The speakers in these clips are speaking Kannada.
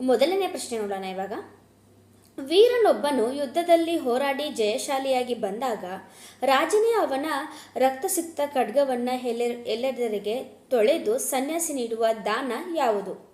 ಮೊದಲನೇ ಪ್ರಶ್ನೆ ನೋಡೋಣ ಇವಾಗ. ವೀರನೊಬ್ಬನು ಯುದ್ಧದಲ್ಲಿ ಹೋರಾಡಿ ಜಯಶಾಲಿಯಾಗಿ ಬಂದಾಗ ರಾಜನೇ ಅವನ ರಕ್ತಸಿಕ್ತ ಖಡ್ಗವನ್ನು ಎಲ್ಲ ಎಲ್ಲೆದರಿಗೆ ತೊಳೆದು ಸನ್ಯಾಸಿ ನೀಡುವ ದಾನ ಯಾವುದು?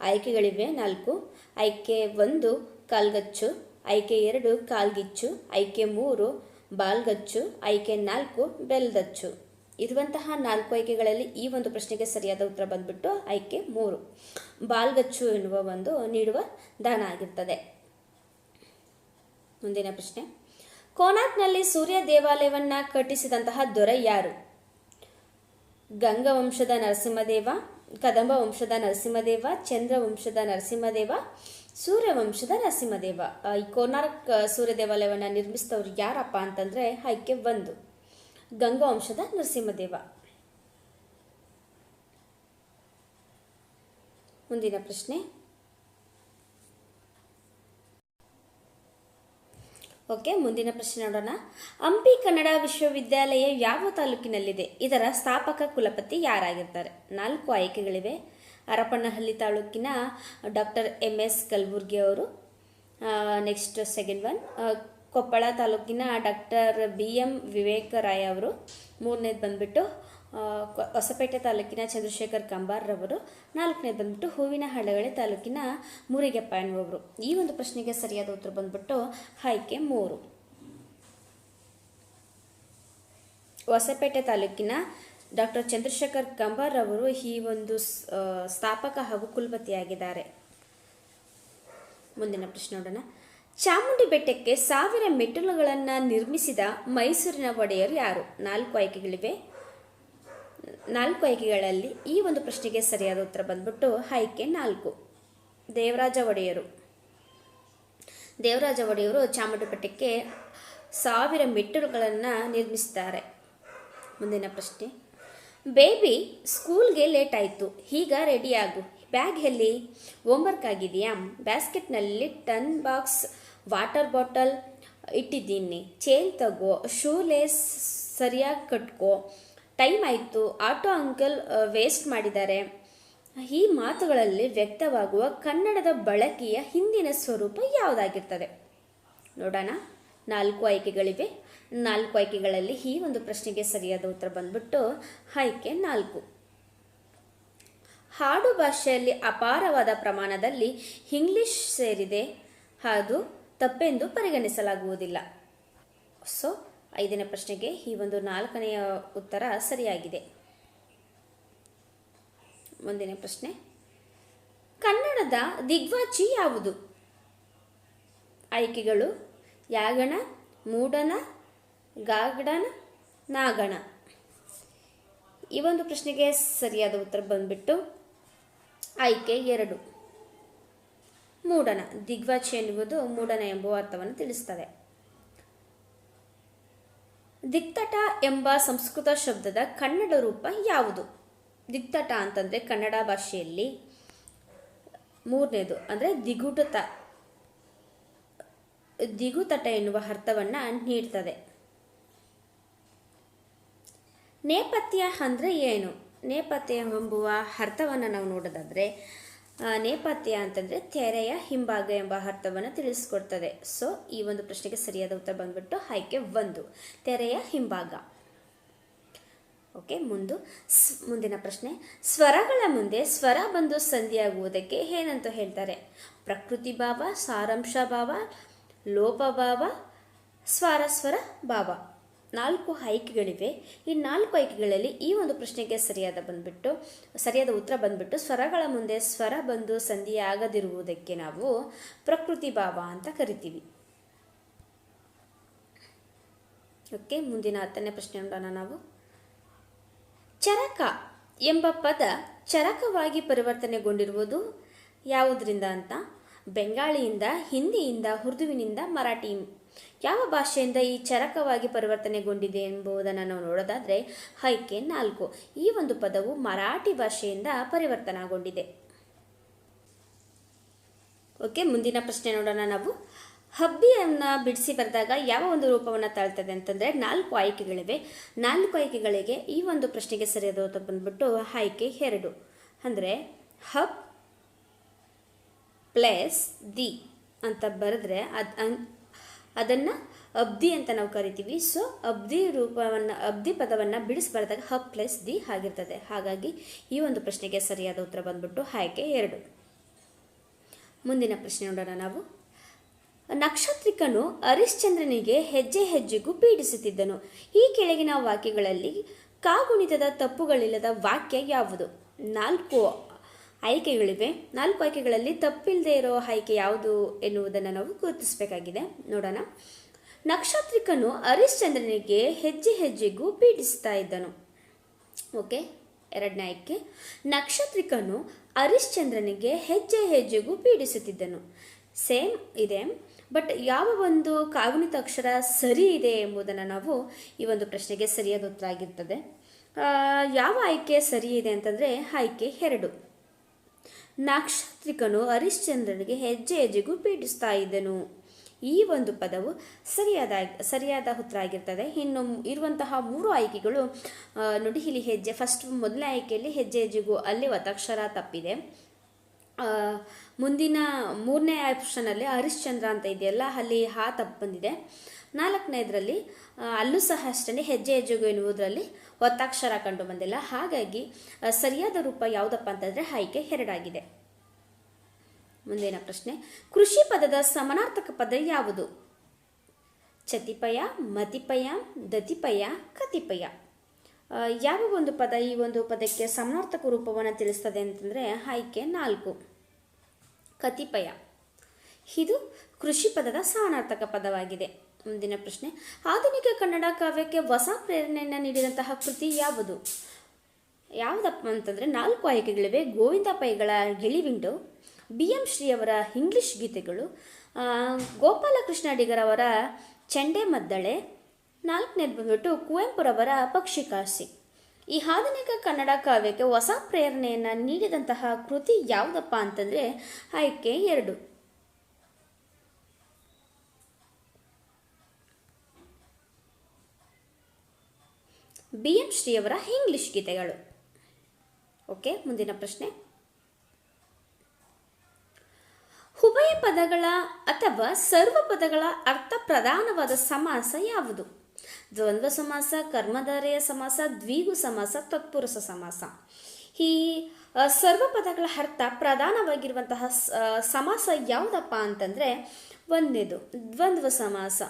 ಆಯ್ಕೆಗಳಿವೆ ನಾಲ್ಕು. ಆಯ್ಕೆ ಒಂದು, ಕಾಲ್ಗಚ್ಚು. ಆಯ್ಕೆ ಎರಡು, ಕಾಲ್ಗಿಚ್ಚು. ಆಯ್ಕೆ ಮೂರು, ಬಾಲ್ಗಚ್ಚು. ಆಯ್ಕೆ ನಾಲ್ಕು ಬೆಲ್ದಚ್ಚು ಇರುವಂತಹ ನಾಲ್ಕು ಆಯ್ಕೆಗಳಲ್ಲಿ ಈ ಒಂದು ಪ್ರಶ್ನೆಗೆ ಸರಿಯಾದ ಉತ್ತರ ಬಂದ್ಬಿಟ್ಟು ಆಯ್ಕೆ ಮೂರು. ಬಾಲ್ಗಚ್ಚು ಎನ್ನುವ ಒಂದು ನೀಡುವ ದಾನ ಆಗಿರ್ತದೆ. ಮುಂದಿನ ಪ್ರಶ್ನೆ. ಕೋನಾಕ್ನಲ್ಲಿ ಸೂರ್ಯ ದೇವಾಲಯವನ್ನ ಕಟ್ಟಿಸಿದಂತಹ ದೊರೆ ಯಾರು? ಗಂಗವಂಶದ ನರಸಿಂಹದೇವ ಕದಂಬ ವಂಶದ ನರಸಿಂಹದೇವ ಚಂದ್ರ ವಂಶದ ನರಸಿಂಹದೇವ ಸೂರ್ಯ ವಂಶದ ನರಸಿಂಹದೇವ ಈ ಕೋನಾರ್ಕ್ ಸೂರ್ಯ ದೇವಾಲಯವನ್ನು ನಿರ್ಮಿಸಿದವರು ಯಾರಪ್ಪ ಅಂತಂದ್ರೆ ಆಯ್ಕೆ ಒಂದು. ಗಂಗಾ ವಂಶದ ನರಸಿಂಹದೇವ. ಮುಂದಿನ ಪ್ರಶ್ನೆ. ಓಕೆ, ಮುಂದಿನ ಪ್ರಶ್ನೆ ನೋಡೋಣ. ಹಂಪಿ ಕನ್ನಡ ವಿಶ್ವವಿದ್ಯಾಲಯ ಯಾವ ತಾಲೂಕಿನಲ್ಲಿದೆ? ಇದರ ಸ್ಥಾಪಕ ಕುಲಪತಿ ಯಾರಾಗಿರ್ತಾರೆ? ನಾಲ್ಕು ಆಯ್ಕೆಗಳಿವೆ. ಹರಪನಹಳ್ಳಿ ತಾಲೂಕಿನ ಡಾಕ್ಟರ್ ಎಂ ಎಸ್ ಕಲಬುರ್ಗಿ ಅವರು ನೆಕ್ಸ್ಟ್ ಸೆಕೆಂಡ್ ಒನ್ ಕೊಪ್ಪಳ ತಾಲೂಕಿನ ಡಾಕ್ಟರ್ ಬಿ ಎಂ ವಿವೇಕರಾಯ್ ಅವರು. ಮೂರನೇದು ಬಂದ್ಬಿಟ್ಟು ಹೊಸಪೇಟೆ ತಾಲೂಕಿನ ಚಂದ್ರಶೇಖರ್ ಕಂಬಾರ್ರವರು ನಾಲ್ಕನೇದು ಬಂದ್ಬಿಟ್ಟು ಹೂವಿನ ಹಡಗಳೆ ತಾಲೂಕಿನ ಮುರಿಗೆಪ್ಪ ಎನ್ನುವವರು. ಈ ಒಂದು ಪ್ರಶ್ನೆಗೆ ಸರಿಯಾದ ಉತ್ತರ ಬಂದ್ಬಿಟ್ಟು, ಆಯ್ಕೆ ಮೂರು. ಹೊಸಪೇಟೆ ತಾಲೂಕಿನ ಡಾಕ್ಟರ್ ಚಂದ್ರಶೇಖರ್ ಕಂಬಾರ್ರವರು ಈ ಒಂದು ಸ್ಥಾಪಕ ಹಾಗೂ ಕುಲಪತಿಯಾಗಿದ್ದಾರೆ. ಮುಂದಿನ ಪ್ರಶ್ನೆ ನೋಡೋಣ. ಚಾಮುಂಡಿ ಬೆಟ್ಟಕ್ಕೆ ಸಾವಿರ ಮೆಟ್ಟಿಲುಗಳನ್ನು ನಿರ್ಮಿಸಿದ ಮೈಸೂರಿನ ಒಡೆಯರು ಯಾರು? ನಾಲ್ಕು ಆಯ್ಕೆಗಳಿವೆ. ನಾಲ್ಕು ಆಯ್ಕೆಗಳಲ್ಲಿ ಈ ಒಂದು ಪ್ರಶ್ನೆಗೆ ಸರಿಯಾದ ಉತ್ತರ ಬಂದ್ಬಿಟ್ಟು ಆಯ್ಕೆ ನಾಲ್ಕು. ದೇವರಾಜ ಒಡೆಯರು. ದೇವರಾಜ ಒಡೆಯರು ಚಾಮುಂಡಿ ಬೆಟ್ಟಕ್ಕೆ ಸಾವಿರ ಮೆಟ್ಟಿಲುಗಳನ್ನು ನಿರ್ಮಿಸುತ್ತಾರೆ ಮುಂದಿನ ಪ್ರಶ್ನೆ. ಬೇಬಿ, ಸ್ಕೂಲ್ಗೆ ಲೇಟ್ ಆಯಿತು. ಈಗ ರೆಡಿಯಾಗು ಬ್ಯಾಗ್ ಎಲ್ಲಿ? ಹೋಮ್ವರ್ಕ್ ಆಗಿದೆಯಾ? ಬ್ಯಾಸ್ಕೆಟ್ನಲ್ಲಿ ಟನ್ ಬಾಕ್ಸ್ ವಾಟರ್ ಬಾಟಲ್ ಇಟ್ಟಿದ್ದೀನಿ. ಚೇನ್ ತಗೋ ಶೂ ಲೇಸ್ ಸರಿಯಾಗಿ ಕಟ್ಕೋ. ಟೈಮ್ ಆಯಿತು. ಆಟೋ ಅಂಕಲ್ ವೇಸ್ಟ್ ಮಾಡಿದ್ದಾರೆ. ಈ ಮಾತುಗಳಲ್ಲಿ ವ್ಯಕ್ತವಾಗುವ ಕನ್ನಡದ ಬಳಕೆಯ ಹಿಂದಿನ ಸ್ವರೂಪ ಯಾವುದಾಗಿರ್ತದೆ? ನೋಡೋಣ. ನಾಲ್ಕು ಆಯ್ಕೆಗಳಿವೆ. ನಾಲ್ಕು ಆಯ್ಕೆಗಳಲ್ಲಿ ಈ ಒಂದು ಪ್ರಶ್ನೆಗೆ ಸರಿಯಾದ ಉತ್ತರ ಬಂದ್ಬಿಟ್ಟು ಆಯ್ಕೆ ನಾಲ್ಕು. ಹಾಡು ಭಾಷೆಯಲ್ಲಿ ಅಪಾರವಾದ ಪ್ರಮಾಣದಲ್ಲಿ ಇಂಗ್ಲಿಷ್ ಸೇರಿದೆ. ಅದು ತಪ್ಪೆಂದು ಪರಿಗಣಿಸಲಾಗುವುದಿಲ್ಲ. ಸೊ, ಐದನೇ ಪ್ರಶ್ನೆಗೆ ಈ ಒಂದು ನಾಲ್ಕನೆಯ ಉತ್ತರ ಸರಿಯಾಗಿದೆ. ಮುಂದಿನ ಪ್ರಶ್ನೆ. ಕನ್ನಡದ ದಿಗ್ವಾಚಿ ಯಾವುದು? ಆಯ್ಕೆಗಳು ಯಾಗಣ ಮೂಡನ ಗಾಗಡನ ನಾಗಣ. ಈ ಒಂದು ಪ್ರಶ್ನೆಗೆ ಸರಿಯಾದ ಉತ್ತರ ಬಂದ್ಬಿಟ್ಟು ಆಯ್ಕೆ ಎರಡು. ಮೂಡಣ ದಿಗ್ವಾಚಿ ಎನ್ನುವುದು ಮೂಡನ ಎಂಬುವ ಅರ್ಥವನ್ನು ತಿಳಿಸ್ತದೆ. ದಿಕ್ತಟ ಎಂಬ ಸಂಸ್ಕೃತ ಶಬ್ದದ ಕನ್ನಡ ರೂಪ ಯಾವುದು? ದಿಕ್ತಟ ಅಂತಂದರೆ ಕನ್ನಡ ಭಾಷೆಯಲ್ಲಿ ಮೂರನೇದು ಅಂದರೆ ದಿಗುಟತ. ದಿಗುತಟ ಎನ್ನುವ ಅರ್ಥವನ್ನು ನೀಡ್ತದೆ. ನೇಪಥ್ಯ ಅಂದರೆ ಏನು? ನೇಪಥ್ಯ ಎಂಬುವ ಅರ್ಥವನ್ನು ನಾವು ನೋಡೋದಾದರೆ ನೇಪಥ್ಯ ಅಂತಂದರೆ ತೆರೆಯ ಹಿಂಭಾಗ ಎಂಬ ಅರ್ಥವನ್ನು ತಿಳಿಸ್ಕೊಡ್ತದೆ. ಸೊ ಈ ಒಂದು ಪ್ರಶ್ನೆಗೆ ಸರಿಯಾದ ಉತ್ತರ ಬಂದ್ಬಿಟ್ಟು ಆಯ್ಕೆ ಒಂದು, ತೆರೆಯ ಹಿಂಭಾಗ. ಓಕೆ ಮುಂದು ಮುಂದಿನ ಪ್ರಶ್ನೆ. ಸ್ವರಗಳ ಮುಂದೆ ಸ್ವರ ಬಂದು ಸಂಧಿಯಾಗುವುದಕ್ಕೆ ಏನಂತ ಹೇಳ್ತಾರೆ? ಪ್ರಕೃತಿ ಭಾವ, ಸಾರಾಂಶ ಭಾವ ಲೋಪಭಾವ ಸ್ವರಸ್ವರ ಭಾವ. ನಾಲ್ಕು ಆಯ್ಕೆಗಳಿವೆ. ಈ ನಾಲ್ಕು ಆಯ್ಕೆಗಳಲ್ಲಿ ಈ ಒಂದು ಪ್ರಶ್ನೆಗೆ ಸರಿಯಾದ ಬಂದ್ಬಿಟ್ಟು, ಸರಿಯಾದ ಉತ್ತರ ಬಂದ್ಬಿಟ್ಟು, ಸ್ವರಗಳ ಮುಂದೆ ಸ್ವರ ಬಂದು ಸಂಧಿಯಾಗದಿರುವುದಕ್ಕೆ ನಾವು ಪ್ರಕೃತಿ ಭಾವ ಅಂತ ಕರಿತೀವಿ. ಓಕೆ, ಮುಂದಿನ ಹತ್ತನೇ ಪ್ರಶ್ನೆ ನೋಡೋಣ ನಾವು. ಚರಕ ಎಂಬ ಪದ ಚರಕವಾಗಿ ಪರಿವರ್ತನೆಗೊಂಡಿರುವುದು ಯಾವುದರಿಂದ ಅಂತ? ಬೆಂಗಾಳಿಯಿಂದ, ಹಿಂದಿಯಿಂದ, ಉರ್ದುವಿನಿಂದ ಮರಾಠಿ ಯಾವ ಭಾಷೆಯಿಂದ ಈ ಚರಕವಾಗಿ ಪರಿವರ್ತನೆಗೊಂಡಿದೆ ಎಂಬುದನ್ನು ನಾವು ನೋಡೋದಾದರೆ ಹೈಕೆ ನಾಲ್ಕು. ಈ ಒಂದು ಪದವು ಮರಾಠಿ ಭಾಷೆಯಿಂದ ಪರಿವರ್ತನೆಗೊಂಡಿದೆ. ಓಕೆ, ಮುಂದಿನ ಪ್ರಶ್ನೆ ನೋಡೋಣ ನಾವು. ಹಬ್ಬಿಯನ್ನು ಬಿಡಿಸಿ ಬರೆದಾಗ ಯಾವ ಒಂದು ರೂಪವನ್ನು ತಾಳ್ತದೆ ಅಂತಂದರೆ ನಾಲ್ಕು ಆಯ್ಕೆಗಳಿವೆ. ನಾಲ್ಕು ಆಯ್ಕೆಗಳಿಗೆ ಈ ಒಂದು ಪ್ರಶ್ನೆಗೆ ಸರಿಯಾದ ಉತ್ತರ ಬಂದ್ಬಿಟ್ಟು ಆಯ್ಕೆ ಎರಡು. ಅಂದರೆ ಹಬ್ ಪ್ಲಸ್ ದಿ ಅಂತ ಬರೆದ್ರೆ ಅದು ಅದನ್ನು ಅಬ್ದಿ ಅಂತ ನಾವು ಕರಿತೀವಿ. ಸೊ ಅಬ್ದಿ ರೂಪವನ್ನು, ಅಬ್ದಿ ಪದವನ್ನು ಬಿಡಿಸಿ ಬರೆದಾಗ ಹ ಪ್ಲಸ್ ದಿ ಆಗಿರ್ತದೆ. ಹಾಗಾಗಿ ಈ ಒಂದು ಪ್ರಶ್ನೆಗೆ ಸರಿಯಾದ ಉತ್ತರ ಬಂದ್ಬಿಟ್ಟು ಆಯ್ಕೆ ಎರಡು. ಮುಂದಿನ ಪ್ರಶ್ನೆ ನೋಡೋಣ ನಾವು. ನಕ್ಷತ್ರಿಕನು ಹರಿಶ್ಚಂದ್ರನಿಗೆ ಹೆಜ್ಜೆ ಹೆಜ್ಜೆಗೂ ಪೀಡಿಸುತ್ತಿದ್ದನು. ಈ ಕೆಳಗಿನ ವಾಕ್ಯಗಳಲ್ಲಿ ಕಾಗುಣಿತದ ತಪ್ಪುಗಳಿಲ್ಲದ ವಾಕ್ಯ ಯಾವುದು? ನಾಲ್ಕು. ಆಯ್ಕೆಗಳಿವೆ. ನಾಲ್ಕು ಆಯ್ಕೆಗಳಲ್ಲಿ ತಪ್ಪಿಲ್ಲದೆ ಇರೋ ಆಯ್ಕೆ ಯಾವುದು ಎನ್ನುವುದನ್ನು ನಾವು ಗುರುತಿಸಬೇಕಾಗಿದೆ. ನೋಡೋಣ. ನಕ್ಷತ್ರಿಕನು ಹರಿಶ್ಚಂದ್ರನಿಗೆ ಹೆಜ್ಜೆ ಹೆಜ್ಜೆಗೂ ಪೀಡಿಸ್ತಾ ಇದ್ದನು. ಓಕೆ, ಎರಡನೇ ಆಯ್ಕೆ. ನಕ್ಷತ್ರಿಕನು ಹರಿಶ್ಚಂದ್ರನಿಗೆ ಹೆಜ್ಜೆ ಹೆಜ್ಜೆಗೂ ಪೀಡಿಸುತ್ತಿದ್ದನು. ಸೇಮ್, ಇದೆ. ಬಟ್ ಯಾವ ಒಂದು ಕಾಗುಣಿತ ಅಕ್ಷರ ಸರಿ ಇದೆ ಎಂಬುದನ್ನು ನಾವು ಈ ಒಂದು ಪ್ರಶ್ನೆಗೆ ಸರಿಯಾದ ಉತ್ತರ ಆಗಿರ್ತದೆ. ಯಾವ ಆಯ್ಕೆ ಸರಿ ಇದೆ ಅಂತಂದರೆ ಆಯ್ಕೆ ಎರಡು. ನಕ್ಷತ್ರಿಕನು ಹರಿಶ್ಚಂದ್ರನಿಗೆ ಹೆಜ್ಜೆ ಹೆಜ್ಜೆಗೂ ಪೀಡಿಸ್ತಾ ಇದ್ದನು. ಈ ಒಂದು ಪದವು ಸರಿಯಾದ ಸರಿಯಾದ ಉತ್ತರ ಆಗಿರ್ತದೆ ಇನ್ನು ಇರುವಂತಹ ಮೂರು ಆಯ್ಕೆಗಳು ನೋಡಿ ಇಲ್ಲಿ ಹೆಜ್ಜೆ ಫಸ್ಟ್ ಮೊದಲನೇ ಆಯ್ಕೆಯಲ್ಲಿ ಹೆಜ್ಜೆ ಹೆಜ್ಜೆಗೂ ಅಲ್ಲಿ ಒತ್ತಕ್ಷರ ತಪ್ಪಿದೆ. ಮುಂದಿನ ಮೂರನೇ ಆಪ್ಷನಲ್ಲಿ ಹರಿಶ್ಚಂದ್ರ ಅಂತ ಇದೆಯಲ್ಲ ಅಲ್ಲಿ ಹಾ ತಪ್ಪು ಬಂದಿದೆ. ನಾಲ್ಕನೇದರಲ್ಲಿ ಅಲ್ಲೂ ಸಹ ಅಷ್ಟೇ, ಹೆಜ್ಜೆ ಹೆಜ್ಜೆಗೂ ಎನ್ನುವುದರಲ್ಲಿ ಒತ್ತಾಕ್ಷರ ಕಂಡು ಬಂದಿಲ್ಲ. ಹಾಗಾಗಿ ಸರಿಯಾದ ರೂಪ ಯಾವುದಪ್ಪ ಅಂತಂದರೆ ಆಯ್ಕೆ ಎರಡಾಗಿದೆ. ಮುಂದಿನ ಪ್ರಶ್ನೆ, ಕೃಷಿ ಪದದ ಸಮಾನಾರ್ಥಕ ಪದ ಯಾವುದು? ಚತಿಪಯ ಮತಿಪಯ, ದತಿಪಯ, ಕತಿಪಯ. ಯಾವ ಒಂದು ಪದ ಈ ಒಂದು ಪದಕ್ಕೆ ಸಮನಾರ್ಥಕ ರೂಪವನ್ನು ತಿಳಿಸ್ತದೆ ಅಂತಂದರೆ ಆಯ್ಕೆ ನಾಲ್ಕು. ಕತಿಪಯ. ಇದು ಕೃಷಿ ಪದದ ಸಮಾನಾರ್ಥಕ ಪದವಾಗಿದೆ. ಮುಂದಿನ ಪ್ರಶ್ನೆ. ಆಧುನಿಕ ಕನ್ನಡ ಕಾವ್ಯಕ್ಕೆ ಹೊಸ ಪ್ರೇರಣೆಯನ್ನು ನೀಡಿದಂತಹ ಕೃತಿ ಯಾವುದು? ಯಾವುದಪ್ಪ ಅಂತಂದರೆ ನಾಲ್ಕು ಆಯ್ಕೆಗಳಿವೆ. ಗೋವಿಂದ ಪೈಗಳ ಗಿಳಿವಿಂಡು ಬಿ ಎಂ ಶ್ರೀಯವರ ಇಂಗ್ಲಿಷ್ ಗೀತೆಗಳು ಗೋಪಾಲಕೃಷ್ಣ ಅಡಿಗರವರ ಚಂಡೆ ಮದ್ದಳೆ ನಾಲ್ಕನೇದು ಬಂದ್ಬಿಟ್ಟು ಕುವೆಂಪುರವರ ಪಕ್ಷಿಕಾಸಿ ಈ ಆಧುನಿಕ ಕನ್ನಡ ಕಾವ್ಯಕ್ಕೆ ಹೊಸ ಪ್ರೇರಣೆಯನ್ನು ನೀಡಿದಂತಹ ಕೃತಿ ಯಾವುದಪ್ಪ ಅಂತಂದರೆ ಆಯ್ಕೆ ಎರಡು. ಬಿ ಎಂ ಶ್ರೀಯವರ ಇಂಗ್ಲಿಷ್ ಗೀತೆಗಳು. ಓಕೆ, ಮುಂದಿನ ಪ್ರಶ್ನೆ. ಉಭಯ ಪದಗಳ ಅಥವಾ ಸರ್ವ ಪದಗಳ ಅರ್ಥ ಪ್ರಧಾನವಾದ ಸಮಾಸ ಯಾವುದು? ದ್ವಂದ್ವ ಸಮಾಸ, ಕರ್ಮಧಾರೆಯ ಸಮಾಸ, ದ್ವಿಗು ಸಮಾಸ, ತತ್ಪುರುಷ ಸಮಾಸ. ಈ ಸರ್ವ ಪದಗಳ ಅರ್ಥ ಪ್ರಧಾನವಾಗಿರುವಂತಹ ಸಮಾಸ ಯಾವುದಪ್ಪ ಅಂತಂದರೆ ಒಂದೇದು, ದ್ವಂದ್ವ ಸಮಾಸ.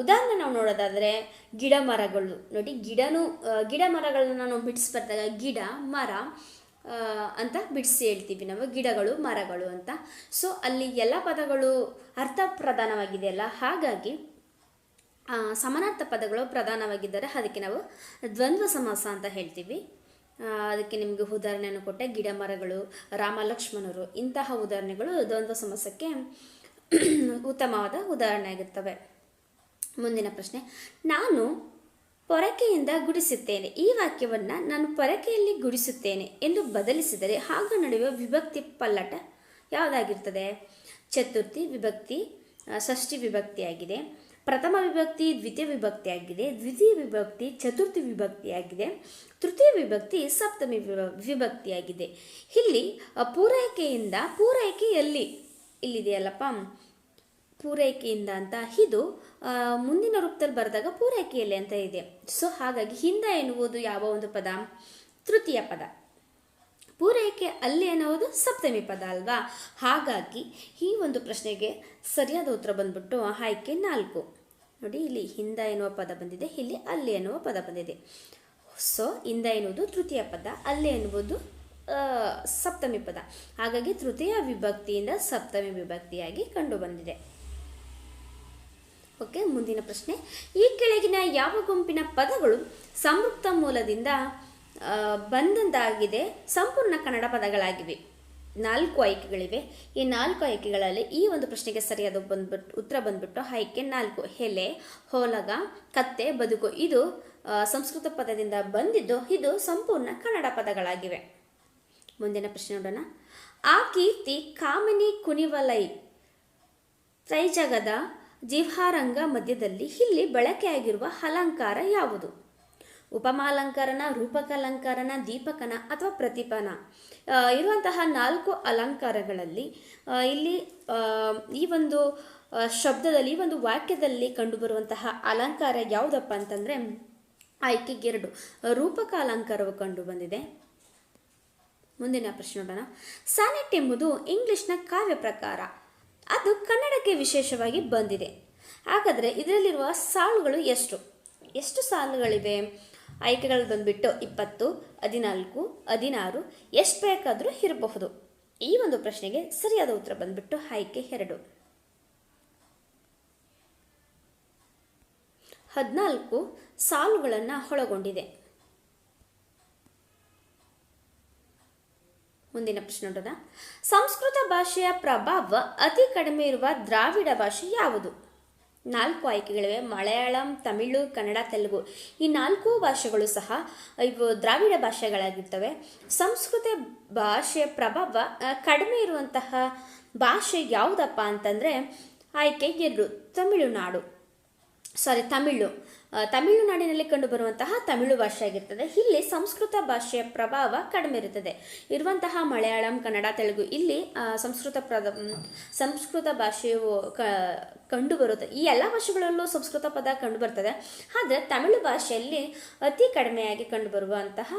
ಉದಾಹರಣೆ ನಾವು ನೋಡೋದಾದರೆ ಗಿಡ ಮರಗಳು. ನೋಡಿ, ಗಿಡನೂ ಗಿಡ ಮರಗಳನ್ನ ನಾವು ಬಿಡಿಸಿ ಬರ್ದಾಗ ಗಿಡ, ಮರ ಅಂತ ಬಿಡಿಸಿ ಹೇಳ್ತೀವಿ ನಾವು, ಗಿಡಗಳು, ಮರಗಳು ಅಂತ. ಸೊ ಅಲ್ಲಿ ಎಲ್ಲ ಪದಗಳು ಅರ್ಥ ಪ್ರಧಾನವಾಗಿದೆಯಲ್ಲ ಹಾಗಾಗಿ ಸಮಾನಾರ್ಥ ಪದಗಳು ಪ್ರಧಾನವಾಗಿದ್ದರೆ ಅದಕ್ಕೆ ನಾವು ದ್ವಂದ್ವ ಸಮಾಸ ಅಂತ ಹೇಳ್ತೀವಿ. ಅದಕ್ಕೆ ನಿಮಗೆ ಉದಾಹರಣೆಯನ್ನು ಕೊಟ್ಟೆ, ಗಿಡ ಮರಗಳು ರಾಮ ಲಕ್ಷ್ಮಣರು ಇಂತಹ ಉದಾಹರಣೆಗಳು ದ್ವಂದ್ವ ಸಮಾಸಕ್ಕೆ ಉತ್ತಮವಾದ ಉದಾಹರಣೆ ಆಗಿರ್ತವೆ ಮುಂದಿನ ಪ್ರಶ್ನೆ. ನಾನು ಪೊರಕೆಯಿಂದ ಗುಡಿಸುತ್ತೇನೆ. ಈ ವಾಕ್ಯವನ್ನು ನಾನು ಪೊರಕೆಯಲ್ಲಿ ಗುಡಿಸುತ್ತೇನೆ ಎಂದು ಬದಲಿಸಿದರೆ ಹಾಗೂ ನಡೆಯುವ ವಿಭಕ್ತಿ ಪಲ್ಲಟ ಯಾವುದಾಗಿರ್ತದೆ ಚತುರ್ಥಿ ವಿಭಕ್ತಿ ಷಷ್ಠಿ ವಿಭಕ್ತಿಯಾಗಿದೆ. ಪ್ರಥಮ ವಿಭಕ್ತಿ, ದ್ವಿತೀಯ ವಿಭಕ್ತಿಯಾಗಿದೆ. ದ್ವಿತೀಯ ವಿಭಕ್ತಿ, ಚತುರ್ಥಿ ವಿಭಕ್ತಿಯಾಗಿದೆ. ತೃತೀಯ ವಿಭಕ್ತಿ, ಸಪ್ತಮಿ ವಿಭಕ್ತಿಯಾಗಿದೆ. ಇಲ್ಲಿ ಪೂರೈಕೆಯಿಂದ ಪೂರೈಕೆ ಎಲ್ಲಿ ಇಲ್ಲಿದೆಯಲ್ಲಪ್ಪ? ಪೂರೈಕೆಯಿಂದ ಅಂತ. ಇದು ಮುಂದಿನ ರೂಪದಲ್ಲಿ ಬರೆದಾಗ ಪೂರೈಕೆಯಲ್ಲಿ ಅಂತ ಇದೆ. ಸೊ ಹಾಗಾಗಿ ಹಿಂದ ಎನ್ನುವುದು ಯಾವ ಒಂದು ಪದ? ತೃತೀಯ ಪದ. ಪೂರೈಕೆ ಅಲ್ಲಿ ಅನ್ನೋದು ಸಪ್ತಮಿ ಪದ ಅಲ್ವಾ? ಹಾಗಾಗಿ ಈ ಒಂದು ಪ್ರಶ್ನೆಗೆ ಸರಿಯಾದ ಉತ್ತರ ಬಂದ್ಬಿಟ್ಟು ಆಯ್ಕೆ ನಾಲ್ಕು. ನೋಡಿ, ಇಲ್ಲಿ ಹಿಂದ ಎನ್ನುವ ಪದ ಬಂದಿದೆ, ಇಲ್ಲಿ ಅಲ್ಲಿ ಎನ್ನುವ ಪದ ಬಂದಿದೆ. ಸೊ ಹಿಂದ ಎನ್ನುವುದು ತೃತೀಯ ಪದ, ಅಲ್ಲಿ ಎನ್ನುವುದು ಸಪ್ತಮಿ ಪದ. ಹಾಗಾಗಿ ತೃತೀಯ ವಿಭಕ್ತಿಯಿಂದ ಸಪ್ತಮಿ ವಿಭಕ್ತಿಯಾಗಿ ಕಂಡು ಬಂದಿದೆ. ಓಕೆ ಮುಂದಿನ ಪ್ರಶ್ನೆ. ಈ ಕೆಳಗಿನ ಯಾವ ಗುಂಪಿನ ಪದಗಳು ಸಂಯುಕ್ತ ಮೂಲದಿಂದ ಬಂದಂತಾಗಿದೆ, ಸಂಪೂರ್ಣ ಕನ್ನಡ ಪದಗಳಾಗಿವೆ. ನಾಲ್ಕು ಆಯ್ಕೆಗಳಿವೆ. ಈ ನಾಲ್ಕು ಆಯ್ಕೆಗಳಲ್ಲಿ ಈ ಒಂದು ಪ್ರಶ್ನೆಗೆ ಸರಿಯಾದ ಬಂದ್ಬಿಟ್ಟು ಉತ್ತರ ಬಂದ್ಬಿಟ್ಟು ಆಯ್ಕೆ ನಾಲ್ಕು. ಎಲೆ, ಹೋಲಗ, ಕತ್ತೆ, ಬದುಕು. ಇದು ಸಂಸ್ಕೃತ ಪದದಿಂದ ಬಂದಿದ್ದು, ಇದು ಸಂಪೂರ್ಣ ಕನ್ನಡ ಪದಗಳಾಗಿವೆ. ಮುಂದಿನ ಪ್ರಶ್ನೆ ನೋಡೋಣ. ಆ ಕೀರ್ತಿ ಕಾಮಿನಿ ಕುನಿವಲೈ ತ್ರೈಜಗದ ಜಿವ್ಹಾರಂಗ ಮಧ್ಯದಲ್ಲಿ ಇಲ್ಲಿ ಬಳಕೆಯಾಗಿರುವ ಅಲಂಕಾರ ಯಾವುದು? ಉಪಮಾಲಂಕಾರನ, ರೂಪಕಾಲಂಕಾರನ, ದೀಪಕನ ಅಥವಾ ಪ್ರತಿಪನ ಇರುವಂತಹ ನಾಲ್ಕು ಅಲಂಕಾರಗಳಲ್ಲಿ ಇಲ್ಲಿ ಈ ಒಂದು ಶಬ್ದದಲ್ಲಿ ಒಂದು ವಾಕ್ಯದಲ್ಲಿ ಕಂಡುಬರುವಂತಹ ಅಲಂಕಾರ ಯಾವುದಪ್ಪ ಅಂತಂದರೆ ಆಯ್ಕೆಗೆರಡು ರೂಪಕ ಅಲಂಕಾರವು ಕಂಡು ಬಂದಿದೆ. ಮುಂದಿನ ಪ್ರಶ್ನೆ ನೋಡೋಣ. ಸಾನೆಟ್ ಎಂಬುದು ಇಂಗ್ಲಿಷ್ನ ಕಾವ್ಯ ಪ್ರಕಾರ ಅದು ಕನ್ನಡಕ್ಕೆ ವಿಶೇಷವಾಗಿ ಬಂದಿದೆ. ಹಾಗಾದರೆ ಇದರಲ್ಲಿರುವ ಸಾಲುಗಳು ಎಷ್ಟು? ಎಷ್ಟು ಸಾಲುಗಳಿವೆ? ಆಯ್ಕೆಗಳು ಬಂದುಬಿಟ್ಟು ಇಪ್ಪತ್ತು, ಹದಿನಾಲ್ಕು, ಹದಿನಾರು, ಎಷ್ಟು ಬೇಕಾದರೂ ಇರಬಹುದು. ಈ ಒಂದು ಪ್ರಶ್ನೆಗೆ ಸರಿಯಾದ ಉತ್ತರ ಬಂದ್ಬಿಟ್ಟು ಆಯ್ಕೆ ಎರಡು. ಹದಿನಾಲ್ಕು ಸಾಲುಗಳನ್ನು ಒಳಗೊಂಡಿದೆ. ಮುಂದಿನ ಪ್ರಶ್ನೆ ನೋಡೋಣ. ಸಂಸ್ಕೃತ ಭಾಷೆಯ ಪ್ರಭಾವ ಅತಿ ಕಡಿಮೆ ಇರುವ ದ್ರಾವಿಡ ಭಾಷೆ ಯಾವುದು? ನಾಲ್ಕು ಆಯ್ಕೆಗಳಿವೆ. ಮಲಯಾಳಂ, ತಮಿಳು, ಕನ್ನಡ, ತೆಲುಗು. ಈ ನಾಲ್ಕು ಭಾಷೆಗಳು ಸಹ ಇವು ದ್ರಾವಿಡ ಭಾಷೆಗಳಾಗಿರ್ತವೆ. ಸಂಸ್ಕೃತ ಭಾಷೆಯ ಪ್ರಭಾವ ಕಡಿಮೆ ಇರುವಂತಹ ಭಾಷೆ ಯಾವುದಪ್ಪ ಅಂತಂದರೆ, ಆಯ್ಕೆ ಎರಡು, ತಮಿಳುನಾಡು. ಸಾರಿ ತಮಿಳು ತಮಿಳುನಾಡಿನಲ್ಲಿ ಕಂಡುಬರುವಂತಹ ತಮಿಳು ಭಾಷೆ ಆಗಿರ್ತದೆ. ಇಲ್ಲಿ ಸಂಸ್ಕೃತ ಭಾಷೆಯ ಪ್ರಭಾವ ಕಡಿಮೆ ಇರುತ್ತದೆ. ಇರುವಂತಹ ಮಲಯಾಳಂ, ಕನ್ನಡ, ತೆಲುಗು ಇಲ್ಲಿ ಸಂಸ್ಕೃತ ಪ್ರದ ಸಂಸ್ಕೃತ ಭಾಷೆಯು ಕ, ಕಂಡುಬರುತ್ತೆ, ಈ ಎಲ್ಲ ಭಾಷೆಗಳಲ್ಲೂ ಸಂಸ್ಕೃತ ಪದ ಕಂಡುಬರ್ತದೆ. ಆದರೆ ತಮಿಳು ಭಾಷೆಯಲ್ಲಿ ಅತಿ ಕಡಿಮೆಯಾಗಿ ಕಂಡುಬರುವಂತಹ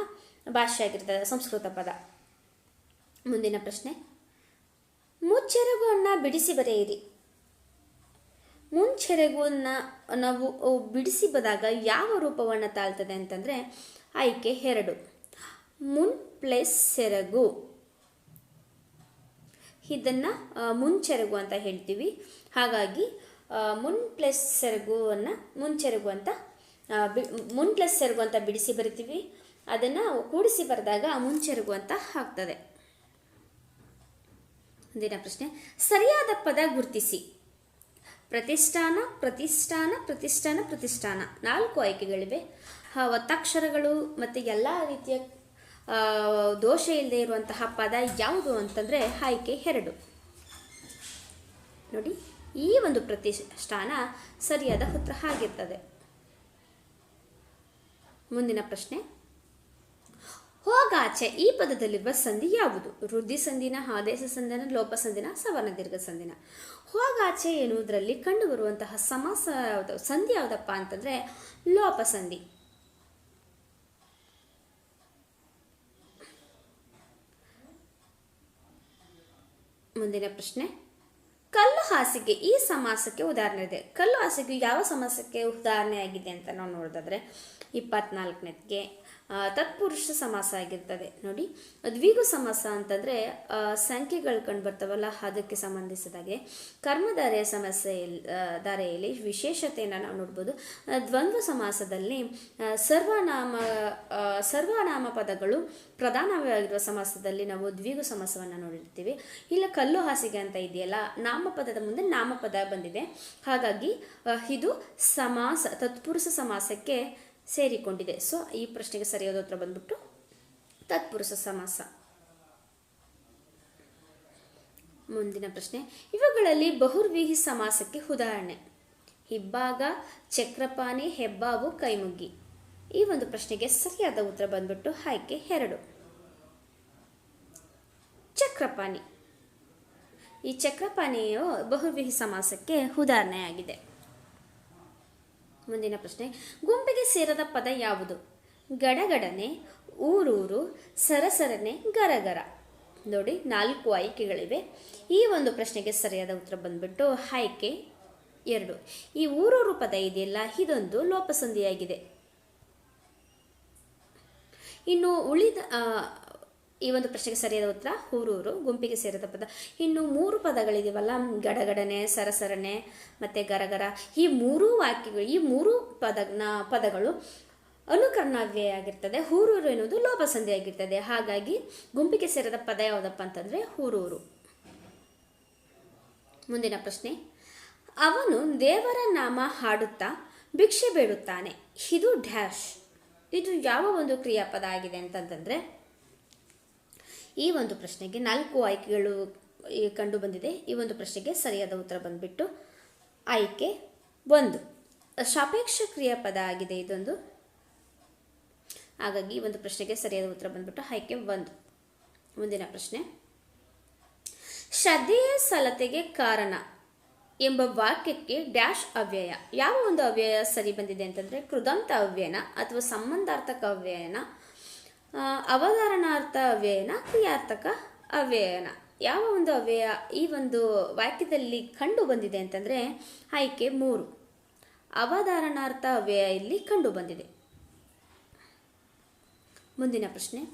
ಭಾಷೆ ಆಗಿರ್ತದೆ ಸಂಸ್ಕೃತ ಪದ. ಮುಂದಿನ ಪ್ರಶ್ನೆ. ಮುಚ್ಚೆರಗನ್ನು ಬಿಡಿಸಿ ಬರೆಯಿರಿ. ಮುಂಚೆರಗುವನ್ನ ನಾವು ಬಿಡಿಸಿ ಬದಾಗ ಯಾವ ರೂಪವನ್ನು ತಾಳ್ತದೆ ಅಂತಂದರೆ ಆಯ್ಕೆ ಎರಡು. ಮುನ್ ಪ್ಲಸ್ ಸೆರಗು. ಇದನ್ನು ಮುಂಚೆರಗು ಅಂತ ಹೇಳ್ತೀವಿ. ಹಾಗಾಗಿ ಮುನ್ ಪ್ಲಸ್ ಸೆರಗುವನ್ನು ಮುಂಚೆರಗು ಅಂತ ಮುನ್ ಪ್ಲಸ್ ಸೆರಗು ಅಂತ ಬಿಡಿಸಿ ಬರಿತೀವಿ. ಅದನ್ನು ಕೂಡಿಸಿ ಬರೆದಾಗ ಮುಂಚೆರಗು ಅಂತ ಆಗ್ತದೆ. ಮುಂದಿನ ಪ್ರಶ್ನೆ. ಸರಿಯಾದ ಪದ ಗುರುತಿಸಿ. ಪ್ರತಿಷ್ಠಾನ ಪ್ರತಿಷ್ಠಾನ ಪ್ರತಿಷ್ಠಾನ ಪ್ರತಿಷ್ಠಾನ. ನಾಲ್ಕು ಆಯ್ಕೆಗಳಿವೆ. ಒತ್ತಕ್ಷರಗಳು ಮತ್ತು ಎಲ್ಲ ರೀತಿಯ ದೋಷ ಇಲ್ಲದೆ ಇರುವಂತಹ ಪದ ಯಾವುದು ಅಂತಂದರೆ ಆಯ್ಕೆ ಎರಡು. ನೋಡಿ, ಈ ಒಂದು ಪ್ರತಿಷ್ಠಾನ ಸರಿಯಾದ ಉತ್ತರ ಆಗಿರ್ತದೆ. ಮುಂದಿನ ಪ್ರಶ್ನೆ. ಹೋಗಾಚೆ ಈ ಪದದಲ್ಲಿರುವ ಸಂಧಿ ಯಾವುದು? ವೃದ್ಧಿ ಸಂಧಿನ, ಆದೇಶ ಸಂಧಿನ, ಲೋಪ ಸಂಧಿನ, ಸವರ್ಣ ದೀರ್ಘ ಸಂಧಿನ. ಹೋಗಾಚೆ ಎನ್ನುವುದರಲ್ಲಿ ಕಂಡುಬರುವಂತಹ ಸಮಾಸ ಯಾವುದು? ಸಂಧಿ ಯಾವುದಪ್ಪ ಅಂತಂದ್ರೆ ಲೋಪ ಸಂಧಿ. ಮುಂದಿನ ಪ್ರಶ್ನೆ. ಕಲ್ಲು ಹಾಸಿಗೆ ಈ ಸಮಾಸಕ್ಕೆ ಉದಾಹರಣೆ ಇದೆ. ಕಲ್ಲು ಹಾಸಿಗೆ ಯಾವ ಸಮಾಸಕ್ಕೆ ಉದಾಹರಣೆ ಆಗಿದೆ ಅಂತ ನಾವು ನೋಡೋದಾದ್ರೆ ಇಪ್ಪತ್ನಾಲ್ಕನೇದಕ್ಕೆ ತತ್ಪುರುಷ ಸಮಾಸ ಆಗಿರ್ತದೆ ನೋಡಿ, ದ್ವಿಗು ಸಮಾಸ ಅಂತಂದರೆ ಸಂಖ್ಯೆಗಳು ಕಂಡು ಬರ್ತಾವಲ್ಲ, ಅದಕ್ಕೆ ಸಂಬಂಧಿಸಿದಾಗೆ. ಕರ್ಮಧಾರೆಯ ಸಮಸ್ಯೆ ಧಾರೆಯಲ್ಲಿ ವಿಶೇಷತೆಯನ್ನು ನಾವು ನೋಡ್ಬೋದು. ದ್ವಂದ್ವ ಸಮಾಸದಲ್ಲಿ ಸರ್ವನಾಮ ಸರ್ವನಾಮ ಪದಗಳು ಪ್ರಧಾನವಾಗಿರುವ ಸಮಾಸದಲ್ಲಿ ನಾವು ದ್ವಿಗು ಸಮಾಸವನ್ನು ನೋಡಿರ್ತೀವಿ. ಇಲ್ಲ, ಕಲ್ಲು ಹಾಸಿಗೆ ಅಂತ ಇದೆಯಲ್ಲ, ನಾಮಪದದ ಮುಂದೆ ನಾಮಪದ ಬಂದಿದೆ. ಹಾಗಾಗಿ ಇದು ಸಮಾಸ, ತತ್ಪುರುಷ ಸಮಾಸಕ್ಕೆ ಸೇರಿಕೊಂಡಿದೆ. ಸೊ ಈ ಪ್ರಶ್ನೆಗೆ ಸರಿಯಾದ ಉತ್ತರ ಬಂದ್ಬಿಟ್ಟು ತತ್ಪುರುಷ ಸಮಾಸ. ಮುಂದಿನ ಪ್ರಶ್ನೆ. ಇವುಗಳಲ್ಲಿ ಬಹುರ್ವೀಹಿ ಸಮಾಸಕ್ಕೆ ಉದಾಹರಣೆ. ಹಿಬ್ಬಾಗ ಚಕ್ರಪಾನಿ ಹೆಬ್ಬಾವು, ಕೈಮುಗ್ಗಿ. ಈ ಒಂದು ಪ್ರಶ್ನೆಗೆ ಸರಿಯಾದ ಉತ್ತರ ಬಂದ್ಬಿಟ್ಟು ಆಯ್ಕೆ ಎರಡು. ಚಕ್ರಪಾನಿ ಈ ಚಕ್ರಪಾನಿಯು ಬಹುವಿಹಿ ಸಮಾಸಕ್ಕೆ ಉದಾಹರಣೆಯಾಗಿದೆ. ಮುಂದಿನ ಪ್ರಶ್ನೆ. ಗುಂಪಿಗೆ ಸೇರದ ಪದ ಯಾವುದು? ಗಡಗಡನೆ, ಊರೂರು, ಸರಸರನೆ, ಗರಗರ. ನೋಡಿ, ನಾಲ್ಕು ಆಯ್ಕೆಗಳಿವೆ. ಈ ಒಂದು ಪ್ರಶ್ನೆಗೆ ಸರಿಯಾದ ಉತ್ತರ ಬಂದ್ಬಿಟ್ಟು ಆಯ್ಕೆ ಎರಡು. ಈ ಊರೂರು ಪದ ಇದೆಯಲ್ಲ, ಇದೊಂದು ಲೋಪಸಂಧಿಯಾಗಿದೆ. ಇನ್ನು ಉಳಿದ ಈ ಒಂದು ಪ್ರಶ್ನೆಗೆ ಸರಿಯಾದ ಉತ್ತರ ಹೂರೂರು, ಗುಂಪಿಗೆ ಸೇರಿದ ಪದ. ಇನ್ನು ಮೂರು ಪದಗಳಿದೀವಲ್ಲ, ಗಡಗಡನೆ ಸರಸರನೆ ಮತ್ತು ಗರಗರ. ಈ ಮೂರೂ ವಾಕ್ಯಗಳು, ಈ ಮೂರು ಪದ ಪದಗಳು ಅನುಕರಣವ್ಯಯ ಆಗಿರ್ತದೆ ಹೂರೂರು ಎನ್ನುವುದು ಲೋಪಸಂಧಿ ಆಗಿರ್ತದೆ ಹಾಗಾಗಿ ಗುಂಪಿಗೆ ಸೇರಿದ ಪದ ಯಾವುದಪ್ಪ ಅಂತಂದರೆ ಹೂರೂರು. ಮುಂದಿನ ಪ್ರಶ್ನೆ. ಅವನು ದೇವರ ನಾಮ ಹಾಡುತ್ತಾ ಭಿಕ್ಷೆ ಬೇಡುತ್ತಾನೆ. ಇದು ಡ್ಯಾಶ್. ಇದು ಯಾವ ಒಂದು ಕ್ರಿಯಾಪದ ಆಗಿದೆ ಅಂತಂತಂದರೆ ಈ ಒಂದು ಪ್ರಶ್ನೆಗೆ ನಾಲ್ಕು ಆಯ್ಕೆಗಳು ಕಂಡು ಬಂದಿದೆ. ಈ ಒಂದು ಪ್ರಶ್ನೆಗೆ ಸರಿಯಾದ ಉತ್ತರ ಬಂದ್ಬಿಟ್ಟು ಆಯ್ಕೆ ಒಂದು. ಸಾಪೇಕ್ಷ ಕ್ರಿಯಾಪದ ಆಗಿದೆ ಇದೊಂದು. ಹಾಗಾಗಿ ಈ ಒಂದು ಪ್ರಶ್ನೆಗೆ ಸರಿಯಾದ ಉತ್ತರ ಬಂದ್ಬಿಟ್ಟು ಆಯ್ಕೆ ಒಂದು. ಮುಂದಿನ ಪ್ರಶ್ನೆ. ಶ್ರದ್ಧೆಯ ಸಲತೆಗೆ ಕಾರಣ ಎಂಬ ವಾಕ್ಯಕ್ಕೆ ಡ್ಯಾಶ್ ಅವ್ಯಯ. ಯಾವ ಒಂದು ಅವ್ಯಯ ಸರಿ ಬಂದಿದೆ ಅಂತಂದರೆ ಕೃದಂತ ಅವ್ಯಯನ ಅಥವಾ ಸಂಬಂಧಾರ್ಥಕ ಅವ್ಯಯನ ಅವಧಾರಣಾರ್ಥ ಅವ್ಯಯನ, ಕ್ರಿಯಾರ್ಥಕ ಅವ್ಯಯನ. ಯಾವ ಒಂದು ಅವ್ಯಯ ಈ ಒಂದು ವಾಕ್ಯದಲ್ಲಿ ಕಂಡು ಬಂದಿದೆ ಅಂತಂದರೆ ಆಯ್ಕೆ ಮೂರು. ಅವಧಾರಣಾರ್ಥ ಅವ್ಯಯ ಇಲ್ಲಿ ಕಂಡು ಬಂದಿದೆ. ಮುಂದಿನ ಪ್ರಶ್ನೆ.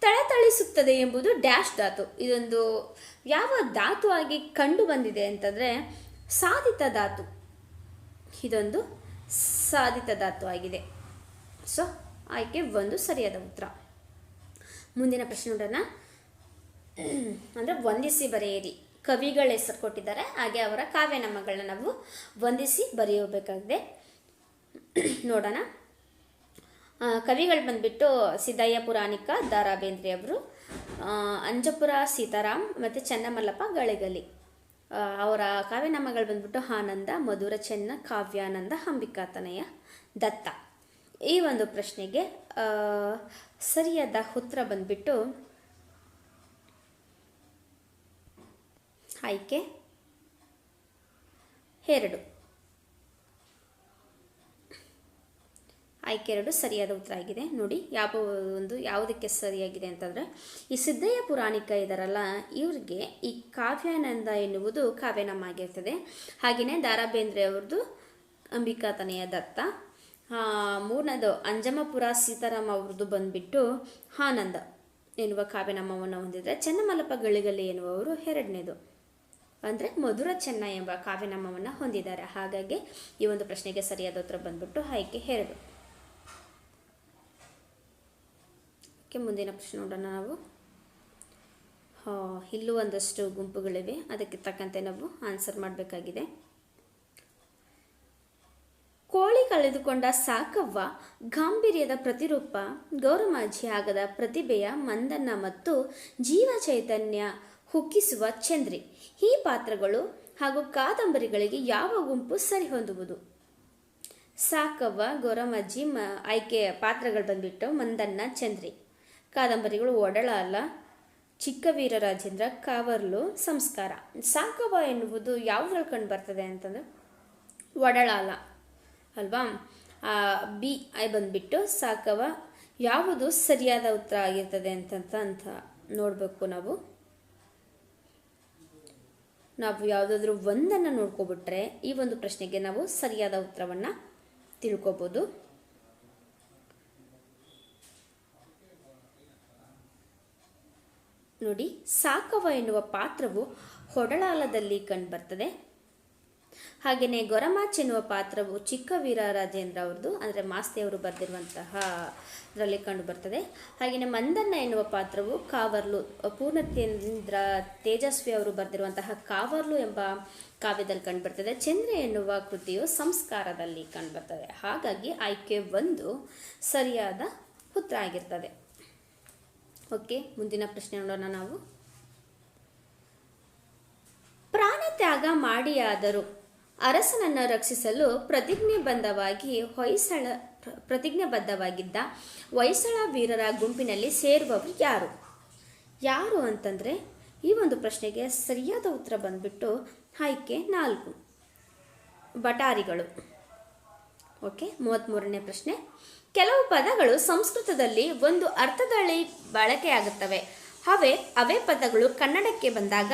ತಳತಳಿಸುತ್ತದೆ ಎಂಬುದು ಡ್ಯಾಶ್ ಧಾತು. ಇದೊಂದು ಯಾವ ಧಾತು ಆಗಿ ಕಂಡು ಬಂದಿದೆ ಅಂತಂದರೆ ಸಾಧಿತ ಧಾತು. ಇದೊಂದು ಸಾಧಿತ ಧಾತು ಆಗಿದೆ. ಸೊ ಆಯ್ಕೆ ಒಂದು ಸರಿಯಾದ ಉತ್ತರ. ಮುಂದಿನ ಪ್ರಶ್ನೆ ನೋಡೋಣ. ಅಂದರೆ ವಂದಿಸಿ ಬರೆಯಿರಿ. ಕವಿಗಳ ಹೆಸರು ಕೊಟ್ಟಿದ್ದಾರೆ. ಹಾಗೆ ಅವರ ಕಾವ್ಯನಾಮಗಳನ್ನ ನಾವು ವಂದಿಸಿ ಬರೆಯಬೇಕಾಗಿದೆ. ನೋಡೋಣ. ಕವಿಗಳು ಬಂದ್ಬಿಟ್ಟು ಸಿದ್ದಯ್ಯ ಪುರಾಣಿಕ ದ ರಾ ಬೇಂದ್ರೆ ಅವರು ಅಂಜಪುರ ಸೀತಾರಾಮ್ ಮತ್ತು ಚನ್ನಮಲ್ಲಪ್ಪ ಗಳಿಗಲಿ. ಅವರ ಕಾವ್ಯನಾಮಗಳು ಬಂದ್ಬಿಟ್ಟು ಆನಂದ ಮಧುರ ಚೆನ್ನ, ಕಾವ್ಯಾನಂದ ಅಂಬಿಕಾತನಯ್ಯ ದತ್ತ. ಈ ಒಂದು ಪ್ರಶ್ನೆಗೆ ಸರಿಯಾದ ಉತ್ತರ ಬಂದ್ಬಿಟ್ಟು ಆಯ್ಕೆ ಎರಡು. ಆಯ್ಕೆ ಎರಡು ಸರಿಯಾದ ಉತ್ತರ ಆಗಿದೆ. ನೋಡಿ, ಯಾವ ಒಂದು, ಯಾವುದಕ್ಕೆ ಸರಿಯಾಗಿದೆ ಅಂತಂದರೆ, ಈ ಸಿದ್ದಯ್ಯ ಪುರಾಣಿಕ ಇದಾರಲ್ಲ, ಇವ್ರಿಗೆ ಈ ಕಾವ್ಯಾನಂದ ಎನ್ನುವುದು ಕಾವ್ಯನಾಮ ಆಗಿರ್ತದೆ ಹಾಗೆಯೇ ದಾರಾ ಬೇಂದ್ರೆ ಅವ್ರದ್ದು ಅಂಬಿಕಾತನೆಯ ದತ್ತ. ಮೂರನೇದು ಅಂಜಮಪುರ ಸೀತಾರಾಮ ಅವ್ರದ್ದು ಬಂದ್ಬಿಟ್ಟು ಆನಂದ ಎನ್ನುವ ಕಾವ್ಯನಾಮವನ್ನು ಹೊಂದಿದರೆ ಚೆನ್ನಮಲ್ಲಪ್ಪ ಗಳಿಗಲಿ ಎನ್ನುವವರು ಎರಡನೇದು. ಅಂದರೆ ಮಧುರ ಚೆನ್ನ ಎಂಬ ಕಾವ್ಯನಾಮವನ್ನು ಹೊಂದಿದ್ದಾರೆ. ಹಾಗಾಗಿ ಈ ಒಂದು ಪ್ರಶ್ನೆಗೆ ಸರಿಯಾದ ಉತ್ತರ ಬಂದ್ಬಿಟ್ಟು ಆಯ್ಕೆ ಎರಡು. ಓಕೆ ಮುಂದಿನ ಪ್ರಶ್ನೆ ನೋಡೋಣ ನಾವು. ಇಲ್ಲೂ ಒಂದಷ್ಟು ಗುಂಪುಗಳಿವೆ. ಅದಕ್ಕೆ ತಕ್ಕಂತೆ ನಾವು ಆನ್ಸರ್ ಮಾಡಬೇಕಾಗಿದೆ. ಕೋಳಿ ಕಳೆದುಕೊಂಡ ಸಾಕವ್ವ. ಗಾಂಭೀರ್ಯದ ಪ್ರತಿರೂಪ ಗೌರಮಾಜಿ ಆಗದ ಪ್ರತಿಭೆಯ ಮಂದನ್ನ ಮತ್ತು ಜೀವ ಚೈತನ್ಯ ಹುಕ್ಕಿಸುವ ಚಂದ್ರಿ. ಈ ಪಾತ್ರಗಳು ಹಾಗೂ ಕಾದಂಬರಿಗಳಿಗೆ ಯಾವ ಗುಂಪು ಸರಿಹೊಂದುವುದು? ಸಾಕವ್ವ ಗೌರಮಾಜಿ ಮ, ಆಯ್ಕೆ ಪಾತ್ರಗಳು ಬಂದ್ಬಿಟ್ಟು ಮಂದನ್ನ ಚಂದ್ರಿ. ಕಾದಂಬರಿಗಳು ಒಡಳ ಅಲ್ಲ. ಚಿಕ್ಕ ವೀರರಾಜೇಂದ್ರ ಕಾವರ್ಲು ಸಂಸ್ಕಾರ. ಸಾಕವ್ವ ಎನ್ನುವುದು ಯಾವುದ್ರಲ್ಲಿ ಕಂಡು ಬರ್ತದೆ ಅಂತಂದ್ರೆ ಒಡಳಾಲ ಅಲ್ವಾ? ಬಿ ಐ ಬಂದ್ಬಿಟ್ಟು ಸಾಕವ. ಯಾವುದು ಸರಿಯಾದ ಉತ್ತರ ಆಗಿರ್ತದೆ ಅಂತಂತ ಅಂತ ನೋಡಬೇಕು ನಾವು. ನಾವು ಯಾವುದಾದ್ರೂ ಒಂದನ್ನು ನೋಡ್ಕೊಬಿಟ್ರೆ ಈ ಒಂದು ಪ್ರಶ್ನೆಗೆ ನಾವು ಸರಿಯಾದ ಉತ್ತರವನ್ನು ತಿಳ್ಕೊಬೋದು. ನೋಡಿ, ಸಾಕವ ಎನ್ನುವ ಪಾತ್ರವು ಹೊಡಳಾಲದಲ್ಲಿ ಕಂಡುಬರ್ತದೆ ಹಾಗೆಯೇ ಗೊರಮಾಚ್ ಎನ್ನುವ ಪಾತ್ರವು ಚಿಕ್ಕ ವೀರರಾಜೇಂದ್ರ ಅವ್ರದ್ದು. ಅಂದರೆ ಮಾಸ್ತಿಯವರು ಬರೆದಿರುವಂತಹ ಇದರಲ್ಲಿ ಕಂಡು ಬರ್ತದೆ. ಹಾಗೆಯೇ ಮಂದಣ್ಣ ಎನ್ನುವ ಪಾತ್ರವು ಕಾವರ್ಲು ಪೂರ್ಣತೇಂದ್ರ ತೇಜಸ್ವಿ ಅವರು ಬರೆದಿರುವಂತಹ ಕಾವರ್ಲು ಎಂಬ ಕಾವ್ಯದಲ್ಲಿ ಕಂಡುಬರ್ತದೆ ಚಂದ್ರ ಎನ್ನುವ ಕೃತಿಯು ಸಂಸ್ಕಾರದಲ್ಲಿ ಕಂಡುಬರ್ತದೆ ಹಾಗಾಗಿ ಆಯ್ಕೆ ಒಂದು ಸರಿಯಾದ ಉತ್ತರ ಆಗಿರ್ತದೆ. ಓಕೆ, ಮುಂದಿನ ಪ್ರಶ್ನೆ ನೋಡೋಣ ನಾವು. ಪ್ರಾಣ ತ್ಯಾಗ ಮಾಡಿಯಾದರೂ ಅರಸನನ್ನು ರಕ್ಷಿಸಲು ಪ್ರತಿಜ್ಞೆಬದ್ಧವಾಗಿ ಹೊಯ್ಸಳ ಪ್ರ- ಪ್ರತಿಜ್ಞೆಬದ್ಧವಾಗಿದ್ದ ಹೊಯ್ಸಳ ವೀರರ ಗುಂಪಿನಲ್ಲಿ ಸೇರುವವರು ಯಾರು? ಯಾರು ಅಂತಂದರೆ, ಈ ಒಂದು ಪ್ರಶ್ನೆಗೆ ಸರಿಯಾದ ಉತ್ತರ ಬಂದ್ಬಿಟ್ಟು ಆಯ್ಕೆ ನಾಲ್ಕು. ಬಟಾರಿಗಳು. ಓಕೆ ಮೂವತ್ತ್ಮೂರನೇ ಪ್ರಶ್ನೆ. ಕೆಲವು ಪದಗಳು ಸಂಸ್ಕೃತದಲ್ಲಿ ಒಂದು ಅರ್ಥದಲ್ಲಿ ಬಳಕೆಯಾಗುತ್ತವೆ ಅವೇ ಅವೇ ಪದಗಳು ಕನ್ನಡಕ್ಕೆ ಬಂದಾಗ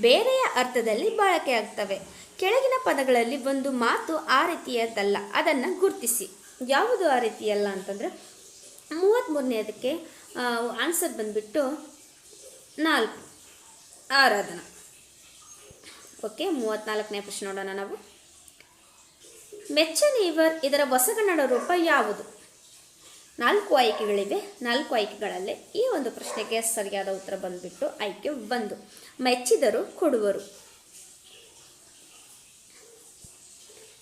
ಬೇರೆಯ ಅರ್ಥದಲ್ಲಿ ಬಳಕೆಯಾಗ್ತವೆ ಕೆಳಗಿನ ಪದಗಳಲ್ಲಿ ಒಂದು ಮಾತು ಆ ರೀತಿಯದ್ದಲ್ಲ, ಅದನ್ನು ಗುರುತಿಸಿ. ಯಾವುದು ಆ ರೀತಿಯಲ್ಲ ಅಂತಂದರೆ ಮೂವತ್ತ್ಮೂರನೇದಕ್ಕೆ ಆನ್ಸರ್ ಬಂದ್ಬಿಟ್ಟು ನಾಲ್ಕು, ಆರಾಧನಾ. ಓಕೆ ಮೂವತ್ತ್ನಾಲ್ಕನೇ ಪ್ರಶ್ನೆ ನೋಡೋಣ ನಾವು. ಮೆಚ್ಚನೀವರ್ ಇದರ ಹೊಸಗನ್ನಡ ರೂಪ ಯಾವುದು? ನಾಲ್ಕು ಆಯ್ಕೆಗಳಿವೆ, ನಾಲ್ಕು ಆಯ್ಕೆಗಳಲ್ಲಿ ಈ ಒಂದು ಪ್ರಶ್ನೆಗೆ ಸರಿಯಾದ ಉತ್ತರ ಬಂದುಬಿಟ್ಟು ಆಯ್ಕೆ ಒಂದು. ಮೆಚ್ಚಿದರು, ಕೊಡುವರು.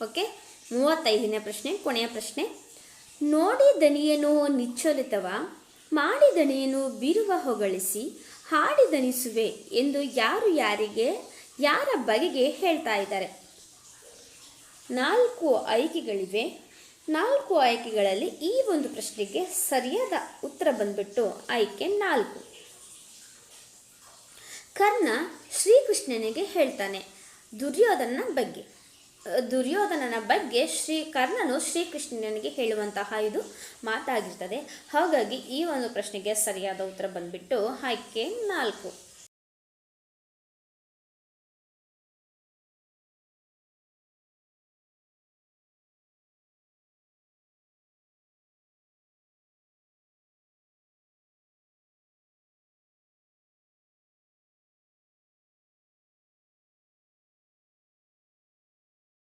ಓಕೆ? ಮೂವತ್ತೈದನೇ ಪ್ರಶ್ನೆ, ಕೊನೆಯ ಪ್ರಶ್ನೆ. ನೋಡಿ ದನಿಯನು ನಿಚ್ಚಲಿತವ, ಮಾಡಿ ದನಿಯನು ಬೀರುವ ಹೊಗಳಿಸಿ, ಹಾಡಿ ದನಿಸುವೆ ಎಂದು ಯಾರು ಯಾರಿಗೆ, ಯಾರ ಬಗೆಗೆ ಹೇಳ್ತಾ ಇದ್ದಾರೆ? ನಾಲ್ಕು ಆಯ್ಕೆಗಳಿವೆ. ನಾಲ್ಕು ಆಯ್ಕೆಗಳಲ್ಲಿ ಈ ಒಂದು ಪ್ರಶ್ನೆಗೆ ಸರಿಯಾದ ಉತ್ತರ ಬಂದ್ಬಿಟ್ಟು ಆಯ್ಕೆ ನಾಲ್ಕು. ಕರ್ಣ ಶ್ರೀಕೃಷ್ಣನಿಗೆ ಹೇಳ್ತಾನೆ ದುರ್ಯೋಧನ ಬಗ್ಗೆ. ದುರ್ಯೋಧನನ ಬಗ್ಗೆ ಶ್ರೀ, ಕರ್ಣನು ಶ್ರೀಕೃಷ್ಣನಿಗೆ ಹೇಳುವಂತಹ ಇದು ಮಾತಾಗಿರ್ತದೆ. ಹಾಗಾಗಿ ಈ ಒಂದು ಪ್ರಶ್ನೆಗೆ ಸರಿಯಾದ ಉತ್ತರ ಬಂದ್ಬಿಟ್ಟು ಆಯ್ಕೆ ನಾಲ್ಕು.